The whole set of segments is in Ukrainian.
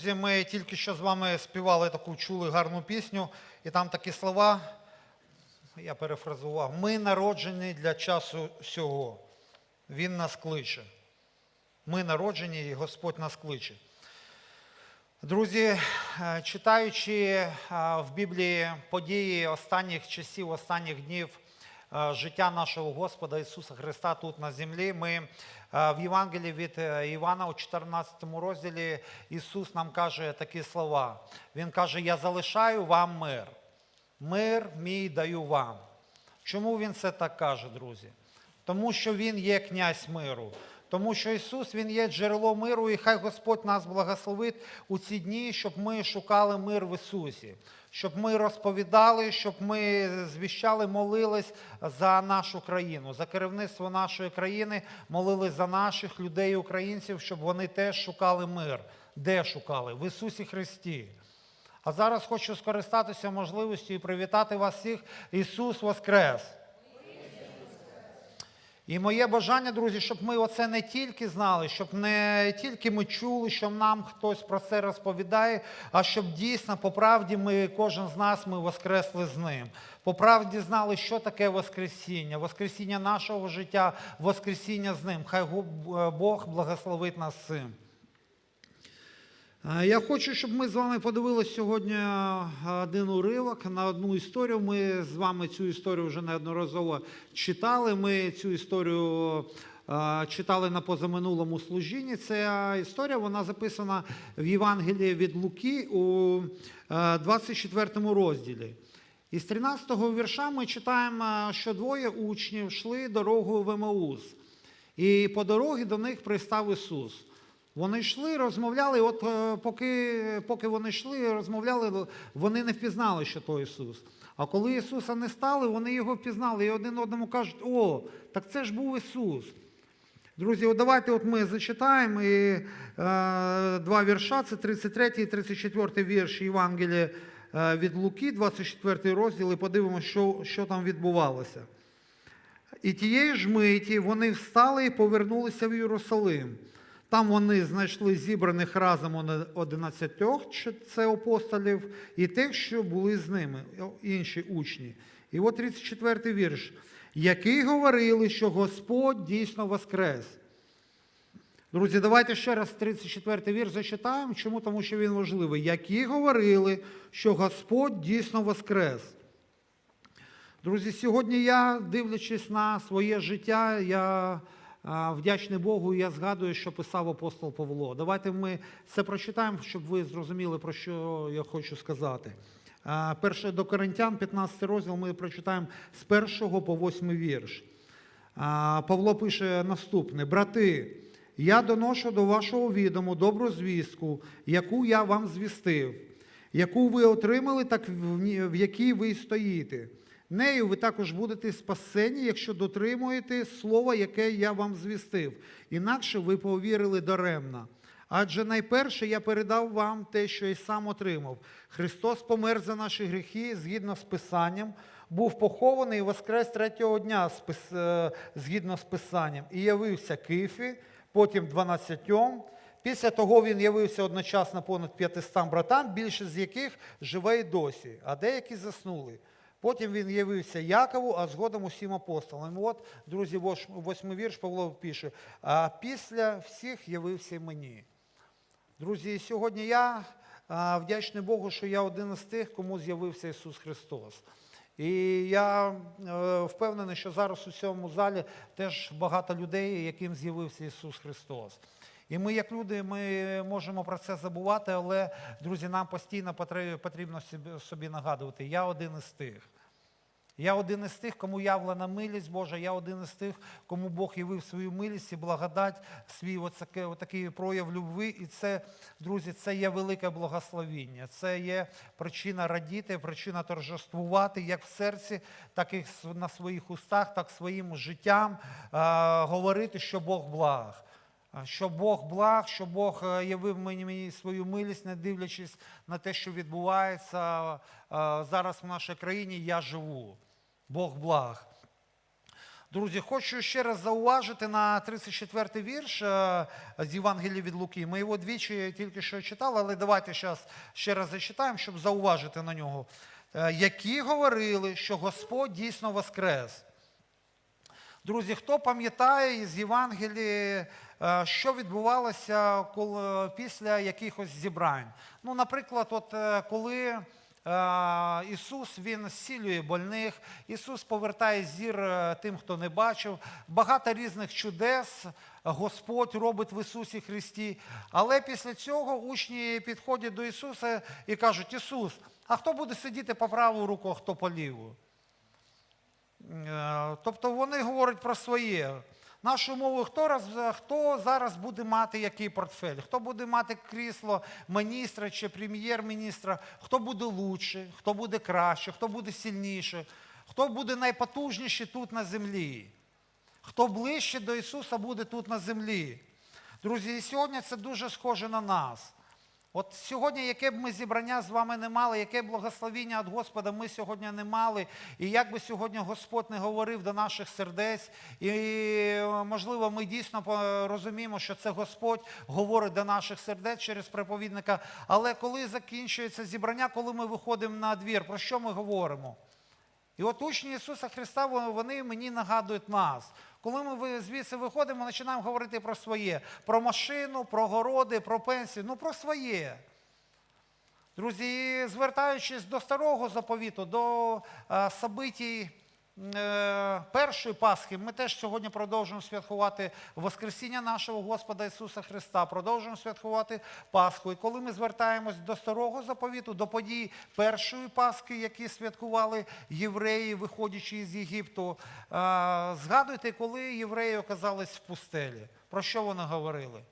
Друзі, ми тільки що з вами співали таку чули гарну пісню, і там такі слова, я перефразував, ми народжені для часу сього. Він нас кличе. Ми народжені, і Господь нас кличе. Друзі, е, читаючи е, в Біблії події останніх часів, останніх днів життя нашого Господа Ісуса Христа тут на землі, ми е, в Євангелії від е, Івана у 14 розділі Ісус нам каже такі слова. Він каже: Я залишаю вам мир. Мир мій даю вам. Чому він це так каже, друзі? Тому що Він є князь миру. Тому що Ісус Він є джерело миру, і хай Господь нас благословить у ці дні, щоб ми шукали мир в Ісусі, щоб ми розповідали, щоб ми звіщали, молились за нашу країну, за керівництво нашої країни, молились за наших людей, українців, щоб вони теж шукали мир. Де шукали? В Ісусі Христі. А зараз хочу скористатися можливістю і привітати вас всіх. Ісус Воскрес! І моє бажання, друзі, щоб ми оце не тільки знали, щоб не тільки ми чули, що нам хтось про це розповідає, а щоб дійсно, по правді, ми, кожен з нас ми воскресли з ним. По правді знали, що таке Воскресіння, Воскресіння нашого життя, Воскресіння з ним. Хай Бог благословить нас цим. Е, Я хочу, щоб ми з вами подивилися сьогодні е, один уривок на одну історію. Ми з вами цю історію вже неодноразово читали. Ми цю історію е, читали на позаминулому служінні. Ця історія вона записана в Євангелії від Луки у е, 24 розділі. І з 13-го вірша ми читаємо, що двоє учнів йшли дорогою в Емаус. І по дорозі до них пристав Ісус. Вони йшли, розмовляли, от е, поки, поки вони йшли, розмовляли, вони не впізнали, що то Ісус. А коли Ісуса не стали, вони його впізнали і один одному кажуть, о, так це ж був Ісус. Друзі, от давайте от ми зачитаємо і, е, два вірша, це 33 і 34 вірш Євангелія е, від Луки, 24 розділ, і подивимося, що, що там відбувалося. І тієї ж миті вони встали і повернулися в Єрусалим. Там вони знайшли зібраних разом оне- одинадцятьох, чи це апостолів, і тих, що були з ними, інші учні. І от 34 вірш. Які говорили, що Господь дійсно воскрес. Друзі, давайте ще раз 34 вірш зачитаємо. Чому? Тому що він важливий. Які говорили, що Господь дійсно воскрес. Друзі, сьогодні я, дивлячись на своє життя, я вдячний Богу, я згадую, що писав апостол Павло. Давайте ми це прочитаємо, щоб ви зрозуміли, про що я хочу сказати. Перше до Коринтян, 15 розділ, ми прочитаємо з 1 по 8 вірш. Павло пише наступне: Брати, я доношу до вашого відому добру звістку, яку я вам звістив, яку ви отримали, так в якій ви стоїте. Нею ви також будете спасені, якщо дотримуєте слова, яке я вам звістив. Інакше ви повірили даремно. Адже найперше я передав вам те, що і сам отримав. Христос помер за наші гріхи згідно з Писанням, був похований і воскрес третього дня е, згідно з Писанням, і явився Кифі, потім дванадцятьом. Після того він явився одночасно понад 500 братам, більшість з яких живе й досі, а деякі заснули. Потім він явився Якову, а згодом усім апостолам. От, друзі, восьмий вірш Павло пише, а після всіх явився мені. Друзі, сьогодні я вдячний Богу, що я один із тих, кому з'явився Ісус Христос. І я е, впевнений, що зараз у цьому залі теж багато людей, яким з'явився Ісус Христос. І ми, як люди, ми можемо про це забувати, але, друзі, нам постійно потрібно собі, нагадувати. Я один із тих. Я один із тих, кому явлена милість Божа, я один із тих, кому Бог явив свою милість і благодать, свій оцаке, отакий прояв любви. І це, друзі, це є велике благословіння. Це є причина радіти, причина торжествувати як в серці, так і на своїх устах, так своїм життям а, говорити, що Бог благ. А, Що Бог благ, що Бог е, явив мені, свою милість, не дивлячись на те, що відбувається е, зараз в нашій країні, я живу. Бог благ. Друзі, хочу ще раз зауважити на 34-й вірш е, з Євангелія від Луки. Ми його двічі тільки що читали, але давайте зараз ще раз зачитаємо, щоб зауважити на нього. Е, Які говорили, що Господь дійсно воскрес. Друзі, хто пам'ятає із Євангелії, е, що відбувалося коли, після якихось зібрань? Ну, наприклад, от е, коли е, Ісус Він зцілює больних, Ісус повертає зір е, тим, хто не бачив. Багато різних чудес Господь робить в Ісусі Христі. Але після цього учні підходять до Ісуса і кажуть: Ісус, а хто буде сидіти по праву руку, а хто по ліву? Е, Тобто вони говорять про своє. Нашу мову, хто, раз, хто зараз буде мати який портфель, хто буде мати крісло міністра чи прем'єр-міністра, хто буде лучше, хто буде краще, хто буде сильніше, хто буде найпотужніший тут на землі, хто ближче до Ісуса буде тут на землі. Друзі, і сьогодні це дуже схоже на нас. От сьогодні, яке б ми зібрання з вами не мали, яке благословіння від Господа ми сьогодні не мали, і як би сьогодні Господь не говорив до наших сердець, і можливо, ми дійсно розуміємо, що це Господь говорить до наших сердець через проповідника. Але коли закінчується зібрання, коли ми виходимо на двір, про що ми говоримо? І от учні Ісуса Христа, вони- мені нагадують нас. Коли ми звідси виходимо, починаємо говорити про своє, про машину, про городи, про пенсію, ну про своє. Друзі, звертаючись до старого заповіту, до е, собитій першої Пасхи, ми теж сьогодні продовжуємо святкувати Воскресіння нашого Господа Ісуса Христа, продовжуємо святкувати Пасху. І коли ми звертаємось до старого заповіту, до подій першої Пасхи, які святкували євреї, виходячи із Єгипту, е, згадуйте, коли євреї оказались в пустелі. Про що вони говорили?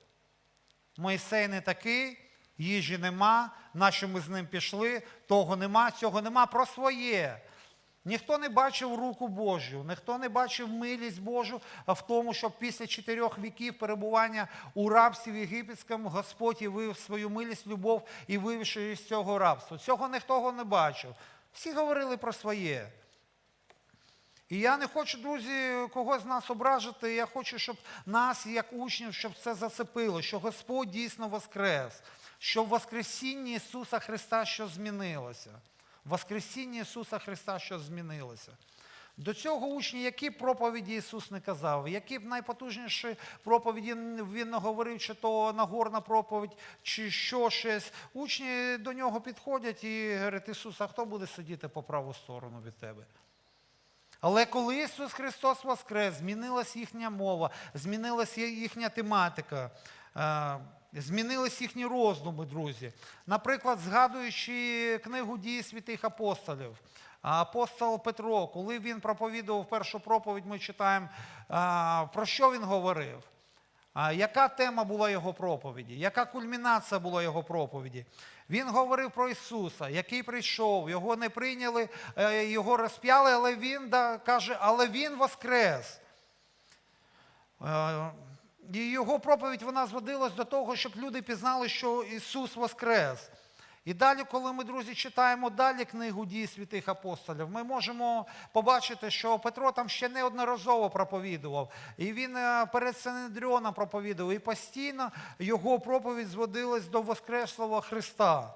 Мойсей не такий, їжі нема, нащо ми з ним пішли, того нема, цього нема, про своє. Ніхто не бачив руку Божу, ніхто не бачив милість Божу в тому, що після чотирьох віків перебування у рабстві єгипетському Господь явив свою милість, любов і вивівши із цього рабства. Цього ніхто не бачив. Всі говорили про своє. І я не хочу, друзі, когось з нас ображити. Я хочу, щоб нас, як учнів, щоб це зацепило, що Господь дійсно воскрес, що в Воскресінні Ісуса Христа що змінилося. В Воскресінні Ісуса Христа що змінилося. До цього учні, які проповіді Ісус не казав, які б найпотужніші проповіді Він говорив, чи то Нагорна проповідь, чи що щось. Учні до нього підходять і говорять, Ісус, а хто буде сидіти по праву сторону від тебе? Але коли Ісус Христос воскрес, змінилась їхня мова, змінилася їхня тематика, е, змінились їхні роздуми, друзі. Наприклад, згадуючи книгу дії святих апостолів, апостол Петро, коли він проповідував першу проповідь, ми читаємо, про що він говорив. Яка тема була його проповіді? Яка кульмінація була його проповіді? Він говорив про Ісуса, який прийшов, його не прийняли, е, його розп'яли, але він каже, але Він воскрес. І його проповідь вона зводилась до того, щоб люди пізнали, що Ісус воскрес. І далі, коли ми, друзі, читаємо далі книгу дій святих апостолів, ми можемо побачити, що Петро там ще неодноразово проповідував. І він е, перед Синедріоном проповідував. І постійно його проповідь зводилась до Воскреслого Христа.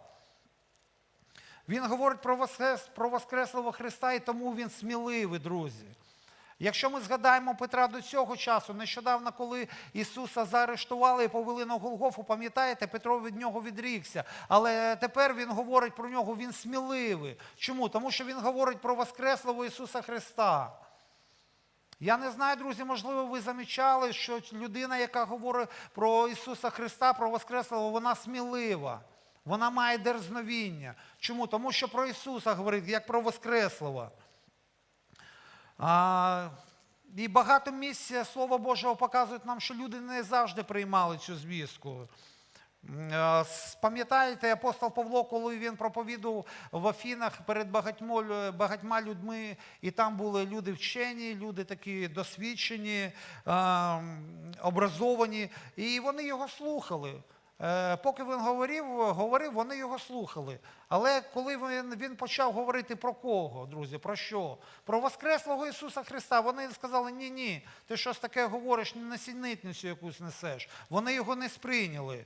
Він говорить про, воскрес, про Воскреслого Христа, і тому він сміливий, друзі. Якщо ми згадаємо Петра до цього часу, нещодавно, коли Ісуса заарештували і повели на Голгофу, пам'ятаєте, Петро від нього відрікся. Але тепер він говорить про нього, він сміливий. Чому? Тому що він говорить про Воскреслого Ісуса Христа. Я не знаю, друзі, можливо, ви замічали, що людина, яка говорить про Ісуса Христа, про Воскреслого, вона смілива. Вона має дерзновіння. Чому? Тому що про Ісуса говорить, як про Воскреслого. І багато місць Слова Божого показують нам, що люди не завжди приймали цю звістку. Пам'ятаєте, апостол Павло, коли він проповідував в Афінах перед багатьма, багатьма людьми, і там були люди вчені, люди такі досвідчені, образовані, і вони його слухали. Е, поки він говорив, говорив, вони його слухали. Але коли він, він почав говорити про кого, друзі, про що? Про Воскреслого Ісуса Христа, вони сказали, ні, ні, ти щось таке говориш, несенітницю якусь несеш. Вони його не сприйняли.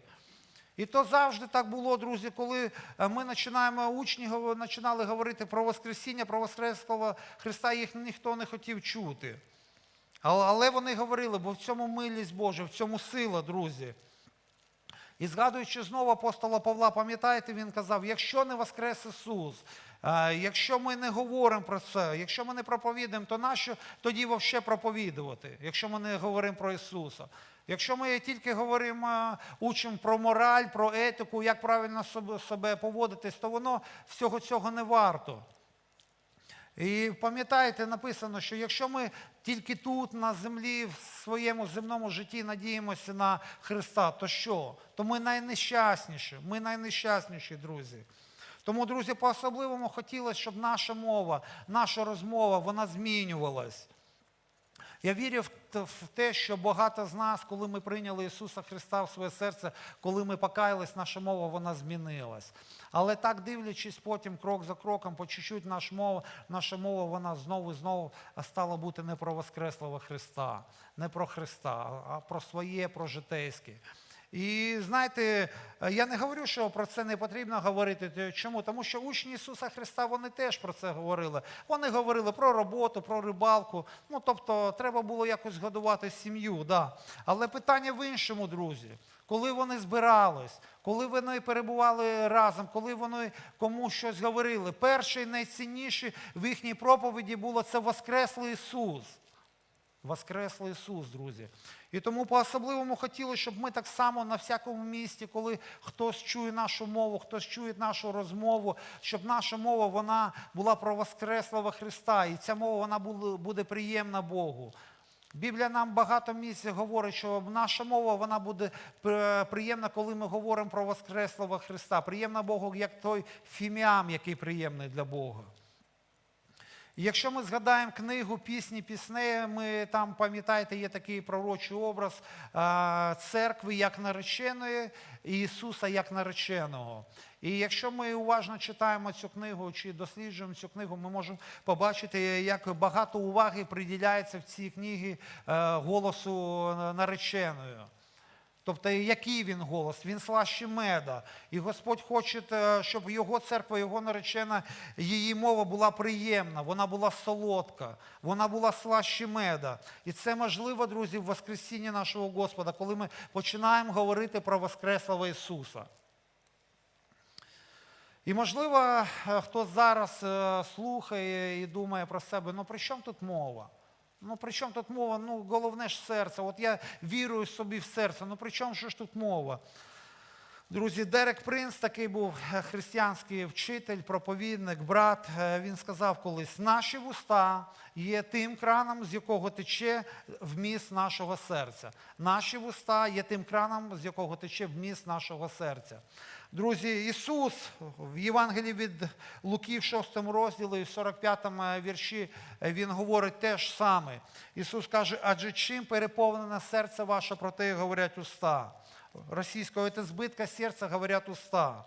І то завжди так було, друзі, коли е, ми починаємо, учні починали говорити про Воскресіння, про Воскреслого Христа, їх ніхто не хотів чути. Але вони говорили, бо в цьому милість Божа, в цьому сила, друзі. І згадуючи знову апостола Павла, пам'ятаєте, він казав, якщо не воскрес Ісус, е, якщо ми не говоримо про це, якщо ми не проповідуємо, то нащо тоді вовше проповідувати, якщо ми не говоримо про Ісуса? Якщо ми тільки говоримо, учимо про мораль, про етику, як правильно себе поводитись, то воно всього цього не варто. І пам'ятаєте, написано, що якщо ми тільки тут, на землі, в своєму земному житті надіємося на Христа, то що? То ми найнещасніші, ми найнещасніші, друзі. Тому, друзі, по-особливому хотілося, щоб наша мова, наша розмова, вона змінювалась. Я вірю в в те, що багато з нас, коли ми прийняли Ісуса Христа в своє серце, коли ми покаялись, наша мова вона змінилась. Але так дивлячись потім крок за кроком, по чуть-чуть наша мова, наша мова вона знову і знову стала бути не про Воскреслого Христа, не про Христа, а про своє, про житейське. І знаєте, я не говорю, що про це не потрібно говорити. Чому? Тому що учні Ісуса Христа вони теж про це говорили. Вони говорили про роботу, про рибалку. Ну тобто, треба було якось годувати сім'ю. Да. Але питання в іншому, друзі. Коли вони збирались, коли вони перебували разом, коли вони комусь щось говорили, перше і найцінніше в їхній проповіді було це Воскреслий Ісус. Воскреслий Ісус, друзі. І тому по-особливому хотілося, щоб ми так само на всякому місці, коли хтось чує нашу мову, хтось чує нашу розмову, щоб наша мова вона була про Воскреслого Христа. І ця мова вона буде, приємна Богу. Біблія нам багато місць говорить, що наша мова вона буде приємна, коли ми говоримо про Воскреслого Христа. Приємна Богу, як той фіміам, який приємний для Бога. Якщо ми згадаємо книгу пісні піснеї, ми там, пам'ятаєте, є такий пророчий образ церкви як нареченої і Ісуса як нареченого. І якщо ми уважно читаємо цю книгу чи досліджуємо цю книгу, ми можемо побачити, як багато уваги приділяється в цій книгі е, голосу нареченої. Тобто, який він голос? Він слаще меда. І Господь хоче, е, щоб його церква, його наречена, її мова була приємна, вона була солодка, вона була слаще меда. І це можливо, друзі, в Воскресінні нашого Господа, коли ми починаємо говорити про Воскреслого Ісуса. І можливо, е, хто зараз е, слухає і думає про себе, ну при чому тут мова? Ну при чому тут мова? Ну головне ж серце. От я вірую собі в серце. Ну при чому ж тут мова? Друзі, Дерек Принц такий був е, християнський вчитель, проповідник, брат. Е, Він сказав колись: наші вуста є тим краном, з якого тече вміст нашого серця. Наші вуста є тим краном, з якого тече вміст нашого серця. Друзі, Ісус в Євангелії від Луки в 6 розділі, в 45 вірші, е, Він говорить те ж саме. Ісус каже, адже чим переповнене серце ваше, про те говорять уста. Російською це збитка серця, говорять уста.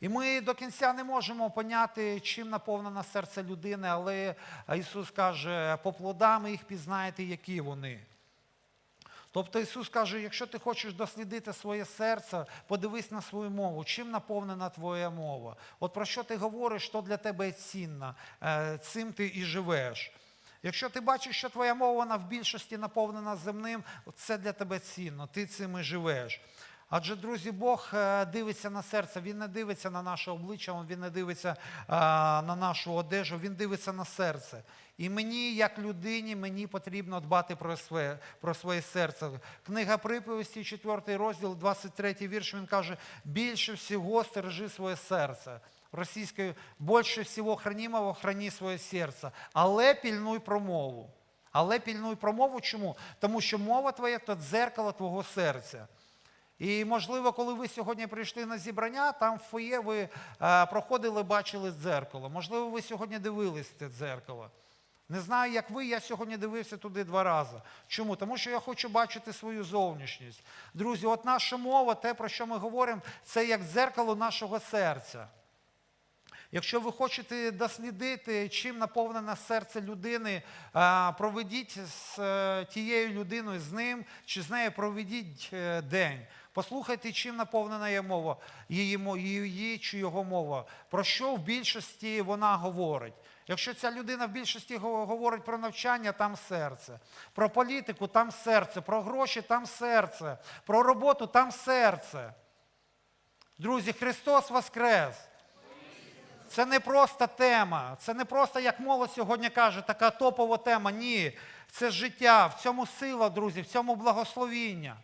І ми до кінця не можемо поняти, чим наповнене серце людини, але Ісус каже, по плодам їх пізнаєте, які вони. Тобто Ісус каже, якщо ти хочеш дослідити своє серце, подивись на свою мову, чим наповнена твоя мова. От про що ти говориш, що для тебе цінно, е, цим ти і живеш. Якщо ти бачиш, що твоя мова вона в більшості наповнена земним, це для тебе цінно, ти цим і живеш. Адже, друзі, Бог е, дивиться на серце, Він не дивиться на наше обличчя, Він не дивиться е, на нашу одежу, Він дивиться на серце. І мені, як людині, мені потрібно дбати про своє, про своє серце. Книга приповісті, 4 розділ, 23 вірш, він каже, більше всього стережи своє серце. Російською, більше всього хранімого, храні своє серце. Але пільнуй промову. Але пільнуй промову чому? Тому що мова твоя то дзеркало твого серця. І, можливо, коли ви сьогодні прийшли на зібрання, там в фоє ви е, проходили, бачили дзеркало. Можливо, ви сьогодні дивились це дзеркало. Не знаю, як ви, я сьогодні дивився туди два рази. Чому? Тому що я хочу бачити свою зовнішність. Друзі, от наша мова, те, про що ми говоримо, це як дзеркало нашого серця. Якщо ви хочете дослідити, чим наповнене серце людини, проведіть з е, тією людиною, з ним чи з нею проведіть е, день. Послухайте, чим наповнена є мова, її, її чи його мова. Про що в більшості вона говорить? Якщо ця людина в більшості говорить про навчання, там серце. Про політику, там серце. Про гроші, там серце. Про роботу, там серце. Друзі, Христос Воскрес! Це не просто тема, це не просто, як молодь сьогодні каже, така топова тема. Ні, це життя, в цьому сила, друзі, в цьому благословіння.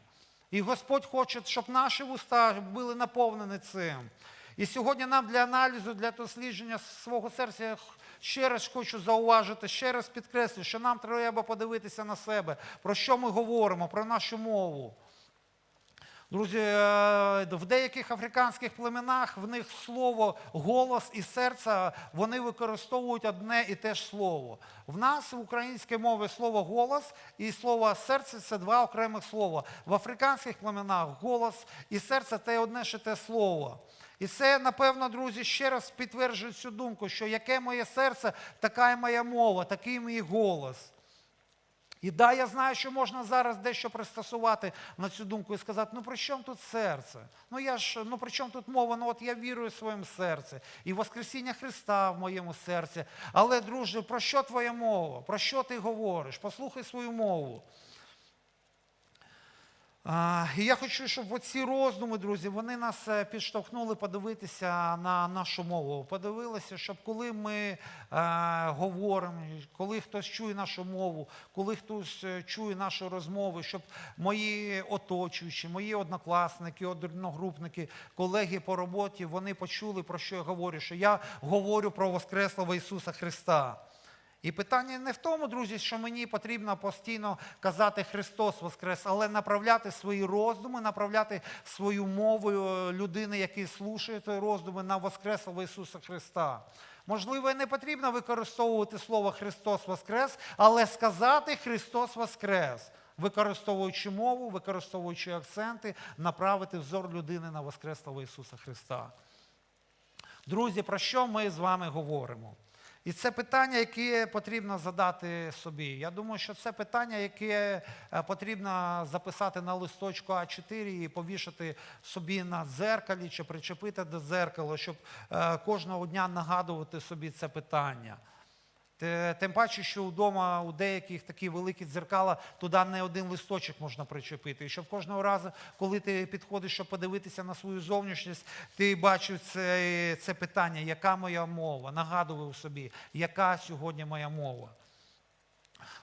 І Господь хоче, щоб наші вуста були наповнені цим. І сьогодні нам для аналізу, для дослідження свого серця, я ще раз хочу зауважити, ще раз підкреслю, що нам треба подивитися на себе, про що ми говоримо, про нашу мову. Друзі, е, в деяких африканських племенах в них слово голос і серце вони використовують одне і те ж слово. В нас в українській мові слово голос і слово серце це два окремих слова. В африканських племенах голос і серце це одне і те слово. І це, напевно, друзі, ще раз підтверджує цю думку, що яке моє серце, така і моя мова, такий мій голос. І да, я знаю, що можна зараз дещо пристосувати на цю думку і сказати, ну при чому тут серце? Ну я ж, ну при чому тут мова? Ну от я вірую в своєму серці. І Воскресіння Христа в моєму серці. Але, друже, про що твоя мова? Про що ти говориш? Послухай свою мову. І я хочу, щоб оці роздуми, друзі, вони нас е, підштовхнули подивитися на нашу мову. Подивилися, щоб коли ми е, говоримо, коли хтось чує нашу мову, коли хтось е, чує наші розмови, щоб мої оточуючі, мої однокласники, одногрупники, колеги по роботі, вони почули, про що я говорю, що я говорю про Воскреслого Ісуса Христа. І питання не в тому, друзі, що мені потрібно постійно казати Христос Воскрес, але направляти свої роздуми, направляти свою мову е, людини, які слушають роздуми на Воскреслого Ісуса Христа. Можливо, не потрібно використовувати слово Христос Воскрес, але сказати Христос Воскрес, використовуючи мову, використовуючи акценти, направити взор людини на Воскреслого Ісуса Христа. Друзі, про що ми з вами говоримо? І це питання, яке потрібно задати собі. Я думаю, що це питання, яке е, потрібно записати на листочку А4 і повішати собі на дзеркалі чи причепити до дзеркала, щоб е, кожного дня нагадувати собі це питання. Те- Тим паче, що вдома у деяких такі великі дзеркала туди не один листочок можна причепити. І щоб кожного разу, коли ти підходиш, щоб подивитися на свою зовнішність, ти бачив це, це питання, яка моя мова, нагадував собі, яка сьогодні моя мова.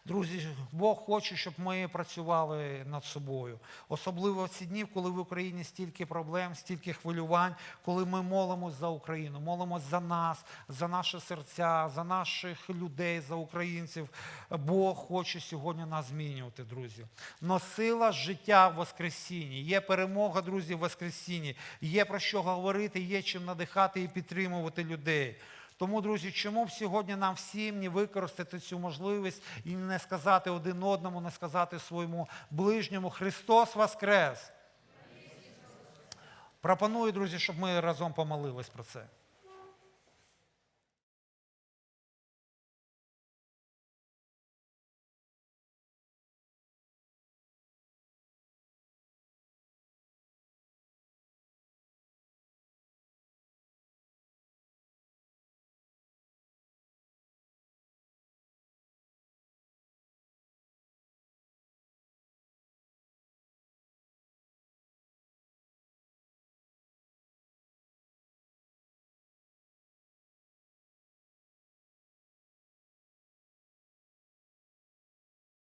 Друзі, Бог хоче, щоб ми працювали над собою. Особливо в ці дні, коли в Україні стільки проблем, стільки хвилювань, коли ми молимось за Україну, молимось за нас, за наші серця, за наших людей, за українців. Бог хоче сьогодні нас змінювати, друзі. Но сила життя в Воскресінні. Є перемога, друзі, в Воскресінні. Є про що говорити, є чим надихати і підтримувати людей. Тому, друзі, чому б сьогодні нам всім не використати цю можливість і не сказати один одному, не сказати своєму ближньому Христос Воскрес? Пропоную, друзі, щоб ми разом помолились про це.